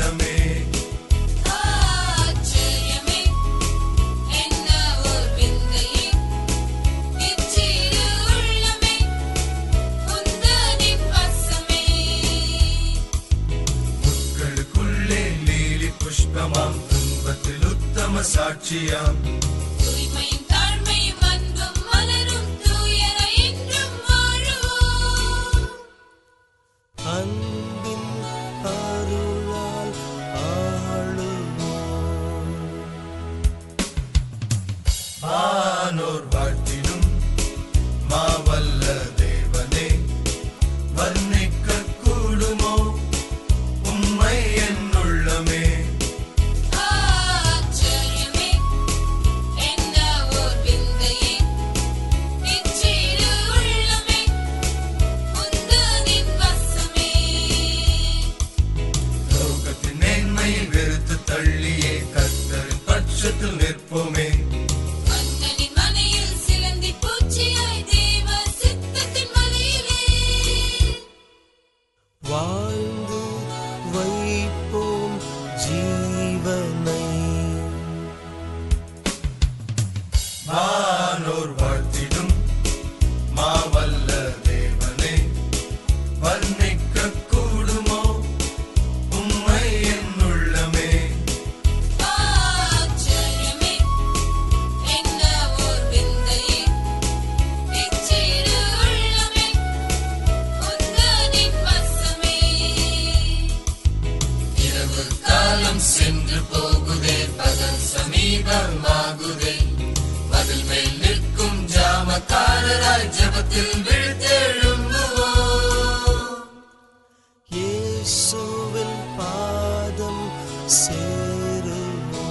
உள்ளமே. புஷ்பமாம் துன்பத்தில் உத்தம சாட்சியாம். জানানোর বার্তা வானோர் வாழ்த்திடும் மாவல்ல தேவனே வர்ணிக்க கூடுமோ உம்மை என் உள்ளமே இரவு காலம் சென்று ജപത്തിൽ വീഴ്ത്തെഴുമ്പുവോ യേശുവിൽ പാദം സേരുമോ